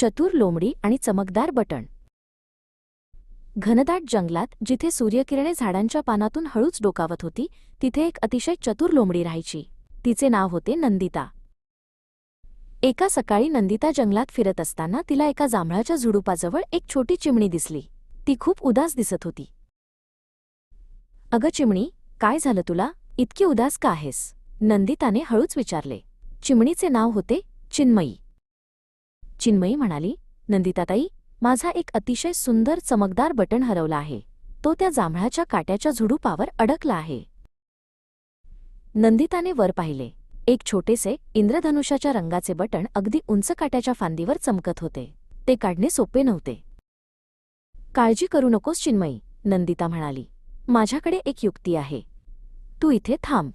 चतुर लोंबडी आणि चमकदार बटण. घनदाट जंगलात जिथे सूर्यकिरणे झाडांच्या पानातून हळूच डोकावत होती तिथे एक अतिशय चतुर लोंबडी राहायची. तिचे नाव होते नंदिता. एका सकाळी नंदिता जंगलात फिरत असताना तिला एका जांभळाच्या झुडुपाजवळ एक छोटी चिमणी दिसली. ती खूप उदास दिसत होती. अगं चिमणी काय झालं तुला? इतकी उदास का आहेस? नंदिताने हळूच विचारले. चिमणीचे नाव होते चिन्मयी. चिन्मयी म्हणाली नंदिताताई माझा एक अतिशय सुंदर चमकदार बटण हरवला आहे. तो त्या जांभळाच्या काट्याच्या झुडूपावर अडकला आहे. नंदिताने वर पाहिले. एक छोटेसे इंद्रधनुष्याच्या रंगाचे बटण अगदी उंच काट्याच्या फांदीवर चमकत होते. ते काढणे सोपे नव्हते. काळजी करू नकोस चिन्मयी नंदिता म्हणाली. माझ्याकडे एक युक्ती आहे. तू इथे थांब.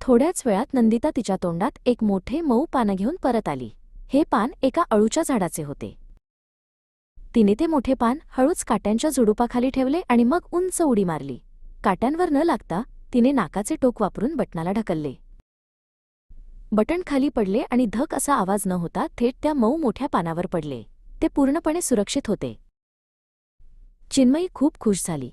थोड्याच वेळात नंदिता तिच्या तोंडात एक मोठे मऊ पानं घेऊन परत आली. हे पान एका अळूच्या झाडाचे होते. तिने ते मोठे पान हळूच काट्यांच्या झुडुपाखाली ठेवले आणि मग उंच उडी मारली. काट्यांवर न लागता तिने नाकाचे टोक वापरून बटणाला ढकलले. बटण खाली पडले आणि धक असा आवाज न होता थेट त्या मऊ मोठ्या पानावर पडले. ते पूर्णपणे सुरक्षित होते. चिन्मयी खूप खुश झाली.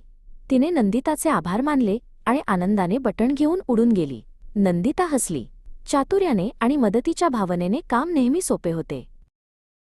तिने नंदिताचे आभार मानले आणि आनंदाने बटण घेऊन उडून गेली. नंदिता हसली. चातुर्याने आणि मदतीच्या भावनेने काम नेहमी सोपे होते.